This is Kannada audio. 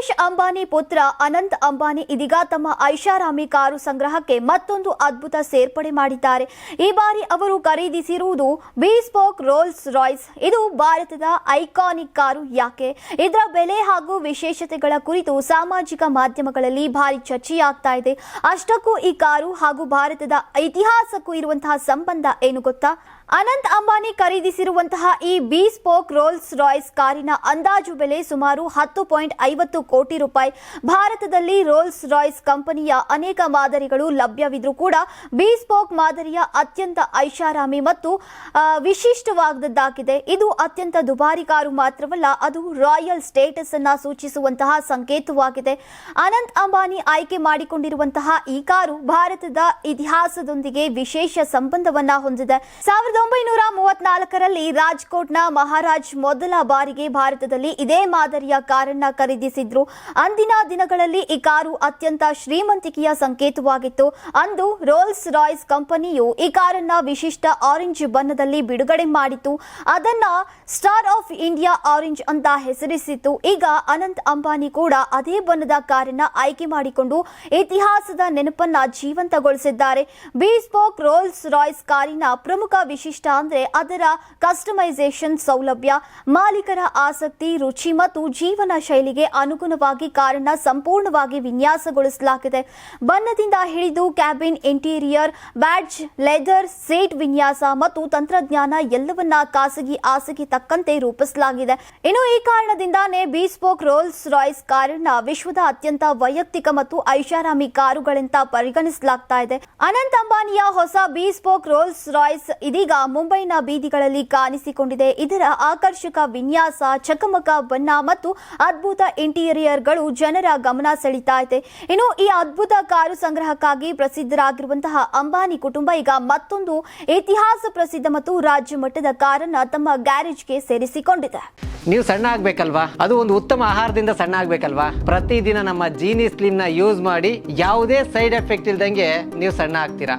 ಮುಖೇಶ್ ಅಂಬಾನಿ ಪುತ್ರ ಅನಂತ್ ಅಂಬಾನಿ ಇದೀಗ ತಮ್ಮ ಐಷಾರಾಮಿ ಕಾರು ಸಂಗ್ರಹಕ್ಕೆ ಮತ್ತೊಂದು ಅದ್ಭುತ ಸೇರ್ಪಡೆ ಮಾಡಿದ್ದಾರೆ. ಈ ಬಾರಿ ಅವರು ಖರೀದಿಸಿರುವುದು ಬೀಸ್ಪೋಕ್ ರೋಲ್ಸ್ ರಾಯ್ಸ್ ಇದು ಭಾರತದ ಐಕಾನಿಕ್ ಕಾರು ಯಾಕೆ? ಇದರ ಬೆಲೆ ಹಾಗೂ ವಿಶೇಷತೆಗಳ ಕುರಿತು ಸಾಮಾಜಿಕ ಮಾಧ್ಯಮಗಳಲ್ಲಿ ಭಾರಿ ಚರ್ಚೆಯಾಗ್ತಾ ಇದೆ. ಅಷ್ಟಕ್ಕೂ ಈ ಕಾರು ಹಾಗೂ ಭಾರತದ ಇತಿಹಾಸಕ್ಕೂ ಇರುವಂತಹ ಸಂಬಂಧ ಏನು ಗೊತ್ತಾ? ಅನಂತ್ ಅಂಬಾನಿ ಖರೀದಿಸಿರುವಂತಹ ಈ ಬಿ ಸ್ಪೋಕ್ ರೋಲ್ಸ್ ರಾಯ್ಸ್ ಕಾರಿನ ಅಂದಾಜು ಬೆಲೆ ಸುಮಾರು ಹತ್ತು ಪಾಯಿಂಟ್ ಐವತ್ತು ಕೋಟಿ ರೂಪಾಯಿ. ಭಾರತದಲ್ಲಿ ರೋಲ್ಸ್ ರಾಯ್ಸ್ ಕಂಪನಿಯ ಅನೇಕ ಮಾದರಿಗಳು ಲಭ್ಯವಿದ್ರೂ ಕೂಡ ಬಿ ಸ್ಪೋಕ್ ಮಾದರಿಯ ಅತ್ಯಂತ ಐಷಾರಾಮಿ ಮತ್ತು ವಿಶಿಷ್ಟವಾದದ್ದಾಗಿದೆ. ಇದು ಅತ್ಯಂತ ದುಬಾರಿ ಕಾರು ಮಾತ್ರವಲ್ಲ, ಅದು ರಾಯಲ್ ಸ್ಟೇಟಸ್ ಅನ್ನ ಸೂಚಿಸುವಂತಹ ಸಂಕೇತವಾಗಿದೆ. ಅನಂತ್ ಅಂಬಾನಿ ಆಯ್ಕೆ ಮಾಡಿಕೊಂಡಿರುವಂತಹ ಈ ಕಾರು ಭಾರತದ ಇತಿಹಾಸದೊಂದಿಗೆ ವಿಶೇಷ ಸಂಬಂಧವನ್ನ ಹೊಂದಿದೆ. ಸಾವಿರದ ಒಂಬೈನೂರ ಮೂವತ್ನಾಲ್ಕರಲ್ಲಿ ರಾಜ್ಕೋಟ್ನ ಮಹಾರಾಜ್ ಮೊದಲ ಬಾರಿಗೆ ಭಾರತದಲ್ಲಿ ಇದೇ ಮಾದರಿಯ ಕಾರನ್ನ ಖರೀದಿಸಿದ್ರು. ಅಂದಿನ ದಿನಗಳಲ್ಲಿ ಈ ಕಾರು ಅತ್ಯಂತ ಶ್ರೀಮಂತಿಕೆಯ ಸಂಕೇತವಾಗಿತ್ತು. ಅಂದು ರೋಲ್ಸ್ ರಾಯ್ಸ್ ಕಂಪನಿಯು ಈ ಕಾರನ್ನ ವಿಶಿಷ್ಟ ಆರೆಂಜ್ ಬಣ್ಣದಲ್ಲಿ ಬಿಡುಗಡೆ ಮಾಡಿತ್ತು. ಅದನ್ನ ಸ್ಟಾರ್ ಆಫ್ ಇಂಡಿಯಾ ಆರೆಂಜ್ ಅಂತ ಹೆಸರಿಸಿತ್ತು. ಈಗ ಅನಂತ್ ಅಂಬಾನಿ ಕೂಡ ಅದೇ ಬಣ್ಣದ ಕಾರನ್ನ ಆಯ್ಕೆ ಮಾಡಿಕೊಂಡು ಇತಿಹಾಸದ ನೆನಪನ್ನ ಜೀವಂತಗೊಳಿಸಿದ್ದಾರೆ. ಬಿಸ್ಪೋಕ್ ರೋಲ್ಸ್ ರಾಯ್ಸ್ ಕಾರಿನ ಪ್ರಮುಖ ವಿಶಿಷ್ಟ ಅಂದ್ರೆ ಅದರ ಕಸ್ಟಮೈಸೇಷನ್ ಸೌಲಭ್ಯ, ಮಾಲೀಕರ ಆಸಕ್ತಿ, ರುಚಿ ಮತ್ತು ಜೀವನ ಶೈಲಿಗೆ ಅನುಗುಣವಾಗಿ ಕಾರನ್ನ ಸಂಪೂರ್ಣವಾಗಿ ವಿನ್ಯಾಸಗೊಳಿಸಲಾಗಿದೆ. ಬಣ್ಣದಿಂದ ಹಿಡಿದು cabin interior badge leather seat ವಿನ್ಯಾಸ ಮತ್ತು ತಂತ್ರಜ್ಞಾನ ಎಲ್ಲವನ್ನ ಖಾಸಗಿ ಆಸೆಗೆ ತಕ್ಕಂತೆ ರೂಪಿಸಲಾಗಿದೆ. ಇನ್ನು ಈ ಕಾರಣದಿಂದಾನೇ ಬಿಸ್ಪೋಕ್ ರೋಲ್ಸ್ ರಾಯ್ಸ್ ಕಾರನ್ನ ವಿಶ್ವದ ಅತ್ಯಂತ ವೈಯಕ್ತಿಕ ಮತ್ತು ಐಷಾರಾಮಿ ಕಾರುಗಳಿಂದ ಪರಿಗಣಿಸಲಾಗ್ತಾ ಇದೆ. ಅನಂತ್ ಅಂಬಾನಿಯ ಹೊಸ ಬಿಸ್ಪೋಕ್ ರೋಲ್ಸ್ ರಾಯ್ಸ್ ಇದೀಗ ಮುಂಬೈನ ಬೀದಿಗಳಲ್ಲಿ ಕಾಣಿಸಿಕೊಂಡಿದೆ. ಇದರ ಆಕರ್ಷಕ ವಿನ್ಯಾಸ, ಚಕಮಕ ಬಣ್ಣ ಮತ್ತು ಅದ್ಭುತ ಇಂಟೀರಿಯರ್ಗಳು ಜನರ ಗಮನ ಸೆಳೀತಾ ಇದೆ. ಇನ್ನು ಈ ಅದ್ಭುತ ಕಾರು ಸಂಗ್ರಹಕ್ಕಾಗಿ ಪ್ರಸಿದ್ಧರಾಗಿರುವಂತಹ ಅಂಬಾನಿ ಕುಟುಂಬ ಈಗ ಮತ್ತೊಂದು ಇತಿಹಾಸ ಪ್ರಸಿದ್ಧ ಮತ್ತು ರಾಜ್ಯ ಮಟ್ಟದ ಕಾರನ್ನ ತಮ್ಮ ಗ್ಯಾರೇಜ್ಗೆ ಸೇರಿಸಿಕೊಂಡಿದೆ. ನೀವು ಸಣ್ಣ ಆಗ್ಬೇಕಲ್ವಾ? ಅದು ಒಂದು ಉತ್ತಮ ಆಹಾರದಿಂದ ಸಣ್ಣ ಆಗ್ಬೇಕಲ್ವಾ? ಪ್ರತಿದಿನ ನಮ್ಮ ಜೀನಿ ಸ್ಲಿಮ್ನ ಯೂಸ್ ಮಾಡಿ ಯಾವುದೇ ಸೈಡ್ ಎಫೆಕ್ಟ್ ಇಲ್ದಂಗೆ ನೀವು ಸಣ್ಣ ಆಗ್ತೀರಾ?